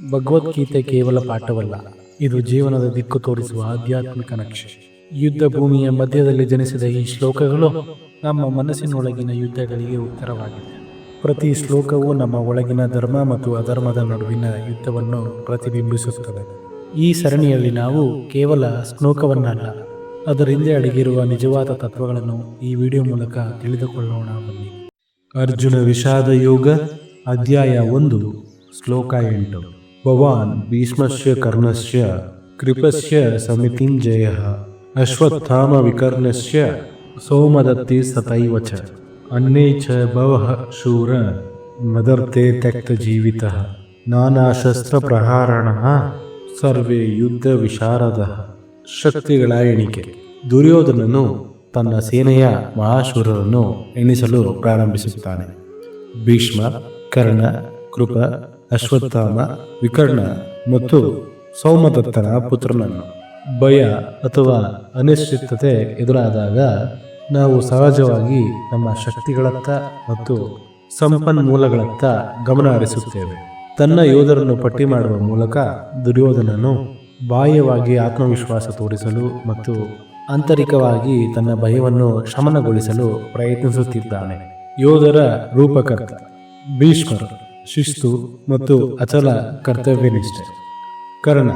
ಭಗವದ್ಗೀತೆ ಕೇವಲ ಪಾಠವಲ್ಲ, ಇದು ಜೀವನದ ದಿಕ್ಕು ತೋರಿಸುವ ಆಧ್ಯಾತ್ಮಿಕ ನಕ್ಷೆ. ಯುದ್ಧ ಭೂಮಿಯ ಮಧ್ಯದಲ್ಲಿ ಜನಿಸಿದ ಈ ಶ್ಲೋಕಗಳು ನಮ್ಮ ಮನಸ್ಸಿನೊಳಗಿನ ಯುದ್ಧಗಳಿಗೆ ಉತ್ತರವಾಗಿದೆ. ಪ್ರತಿ ಶ್ಲೋಕವು ನಮ್ಮ ಒಳಗಿನ ಧರ್ಮ ಮತ್ತು ಅಧರ್ಮದ ನಡುವಿನ ಯುದ್ಧವನ್ನು ಪ್ರತಿಬಿಂಬಿಸುತ್ತದೆ. ಈ ಸರಣಿಯಲ್ಲಿ ನಾವು ಕೇವಲ ಶ್ಲೋಕವನ್ನಲ್ಲ ಅದರ ಹಿಂದೆ ಅಡಗಿರುವ ನಿಜವಾದ ತತ್ವಗಳನ್ನು ಈ ವಿಡಿಯೋ ಮೂಲಕ ತಿಳಿದುಕೊಳ್ಳೋಣ ಬನ್ನಿ. ಅರ್ಜುನ ವಿಷಾದ ಯೋಗ, ಅಧ್ಯಾಯ ಒಂದು, ಶ್ಲೋಕ ಎಂಟು. ಭವಾನ್ ಭೀಷ್ಮಸ್ಯ ಕರ್ಣಸ್ಯ ಕೃಪಸ್ಯ ಸಮಿತಿಂಜಯ ಅಶ್ವತ್ಥಾಮ ವಿಕರ್ಣಸ್ಯ ಸೋಮದತ್ತಿ ಸತೈವ ಚ ಅನ್ನೇ ಚ ಭವ ಶೂರ ಮದರ್ತೆ ತ್ಯಕ್ತ ಜೀವಿತ ನಾನಾ ಶಸ್ತ್ರ ಪ್ರಹಾರಣ ಸರ್ವೇ ಯುದ್ಧ ವಿಶಾರದ ಶಕ್ತಿಗಳ ಎಣಿಕೆ ದುರ್ಯೋಧನನು ತನ್ನ ಸೇನೆಯ ಮಹಾಶೂರರನ್ನು ಎಣಿಸಲು ಪ್ರಾರಂಭಿಸುತ್ತಾನೆ। ಭೀಷ್ಮ, ಕರ್ಣ, ಕೃಪ ಅಶ್ವತ್ಥಾಮ, ವಿಕರ್ಣ ಮತ್ತು ಸೌಮದತ್ತನ ಪುತ್ರನನ್ನು. ಭಯ ಅಥವಾ ಅನಿಶ್ಚಿತತೆ ಎದುರಾದಾಗ ನಾವು ಸಹಜವಾಗಿ ನಮ್ಮ ಶಕ್ತಿಗಳತ್ತ ಮತ್ತು ಸಂಪನ್ಮೂಲಗಳತ್ತ ಗಮನ ಹರಿಸುತ್ತೇವೆ ತನ್ನ ಯೋಧರನ್ನು ಪಟ್ಟಿ ಮಾಡುವ ಮೂಲಕ ದುರ್ಯೋಧನನು ಬಾಹ್ಯವಾಗಿ ಆತ್ಮವಿಶ್ವಾಸ ತೋರಿಸಲು ಮತ್ತು ಆಂತರಿಕವಾಗಿ ತನ್ನ ಭಯವನ್ನು ಶಮನಗೊಳಿಸಲು ಪ್ರಯತ್ನಿಸುತ್ತಿದ್ದಾನೆ. ಯೋಧರ ರೂಪಕರ್ತ ಭೀಷ್ಮರು. ಶಿಸ್ತು ಮತ್ತು ಅಚಲ ಕರ್ತವ್ಯನಿಷ್ಠೆ. ಕರ್ಣ,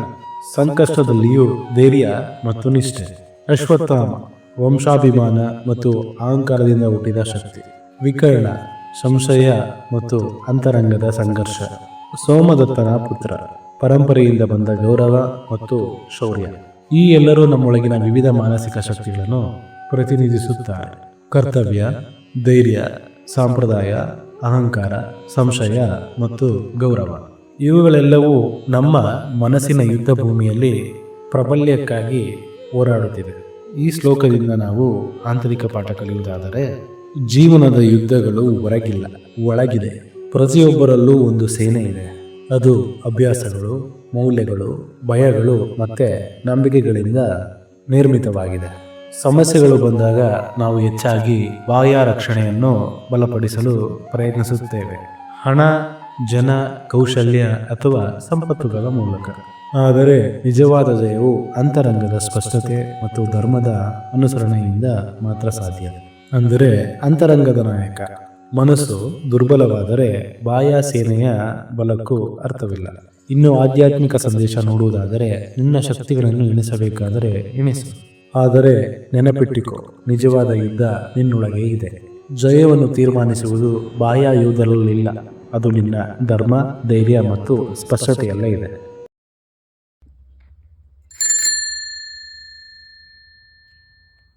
ಸಂಕಷ್ಟದಲ್ಲಿಯೂ ಧೈರ್ಯ ಮತ್ತು ನಿಷ್ಠೆ. ಅಶ್ವತ್ಥಾಮ, ವಂಶಾಭಿಮಾನ ಮತ್ತು ಅಹಂಕಾರದಿಂದ ಹುಟ್ಟಿದ ಶಕ್ತಿ. ವಿಕರ್ಣ, ಸಂಶಯ ಮತ್ತು ಅಂತರಂಗದ ಸಂಘರ್ಷ. ಸೋಮದತ್ತನ ಪುತ್ರ, ಪರಂಪರೆಯಿಂದ ಬಂದ ಗೌರವ ಮತ್ತು ಶೌರ್ಯ. ಈ ಎಲ್ಲರೂ ನಮ್ಮೊಳಗಿನ ವಿವಿಧ ಮಾನಸಿಕ ಶಕ್ತಿಗಳನ್ನು ಪ್ರತಿನಿಧಿಸುತ್ತಾರೆ. ಕರ್ತವ್ಯ, ಧೈರ್ಯ, ಸಂಪ್ರದಾಯ ಅಹಂಕಾರ, ಸಂಶಯ ಮತ್ತು ಗೌರವ. ಇವುಗಳೆಲ್ಲವೂ ನಮ್ಮ ಮನಸ್ಸಿನ ಯುದ್ಧ ಭೂಮಿಯಲ್ಲಿ ಪ್ರಾಬಲ್ಯಕ್ಕಾಗಿ ಹೋರಾಡುತ್ತಿವೆ. ಈ ಶ್ಲೋಕದಿಂದ ನಾವು ಆಂತರಿಕ ಪಾಠ ಕಲಿಯುವುದಾದರೆ, ಜೀವನದ ಯುದ್ಧಗಳು ಹೊರಗಿಲ್ಲ, ಒಳಗಿದೆ. ಪ್ರತಿಯೊಬ್ಬರಲ್ಲೂ ಒಂದು ಸೇನೆ ಇದೆ. ಅದು ಅಭ್ಯಾಸಗಳು, ಮೌಲ್ಯಗಳು, ಭಯಗಳು ಮತ್ತು ನಂಬಿಕೆಗಳಿಂದ ನಿರ್ಮಿತವಾಗಿದೆ. ಸಮಸ್ಯೆಗಳು ಬಂದಾಗ ನಾವು ಹೆಚ್ಚಾಗಿ ಬಾಹ್ಯ ರಕ್ಷಣೆಯನ್ನು ಬಲಪಡಿಸಲು ಪ್ರಯತ್ನಿಸುತ್ತೇವೆ. ಹಣ, ಜನ, ಕೌಶಲ್ಯ ಅಥವಾ ಸಂಪತ್ತುಗಳ ಮೂಲಕ. ಆದರೆ ನಿಜವಾದ ಜಯವು ಅಂತರಂಗದ ಸ್ಪಷ್ಟತೆ ಮತ್ತು ಧರ್ಮದ ಅನುಸರಣೆಯಿಂದ ಮಾತ್ರ ಸಾಧ್ಯ. ಅಂದರೆ ಅಂತರಂಗದ ನಾಯಕ. ಮನಸ್ಸು ದುರ್ಬಲವಾದರೆ ಬಾಹ್ಯ ಸೇನೆಯ ಬಲಕ್ಕೂ ಅರ್ಥವಿಲ್ಲ. ಇನ್ನು ಆಧ್ಯಾತ್ಮಿಕ ಸಂದೇಶ ನೋಡುವುದಾದರೆ, ನಿನ್ನ ಶಕ್ತಿಗಳನ್ನು ಎಣಿಸಬೇಕಾದರೆ ಎಣಿಸು. ಆದರೆ ನೆನಪಿಟ್ಟಿಕೋ, ನಿಜವಾದ ಯುದ್ಧ ನಿನ್ನೊಳಗೆ ಇದೆ. ಜಯವನ್ನು ತೀರ್ಮಾನಿಸುವುದು ಬಾಹ್ಯ ಯುದ್ಧರಲ್ಲಿಲ್ಲ ಅದು ನಿನ್ನ ಧರ್ಮ, ಧೈರ್ಯ ಮತ್ತು ಸ್ಪಷ್ಟತೆಯಲ್ಲೇ ಇದೆ.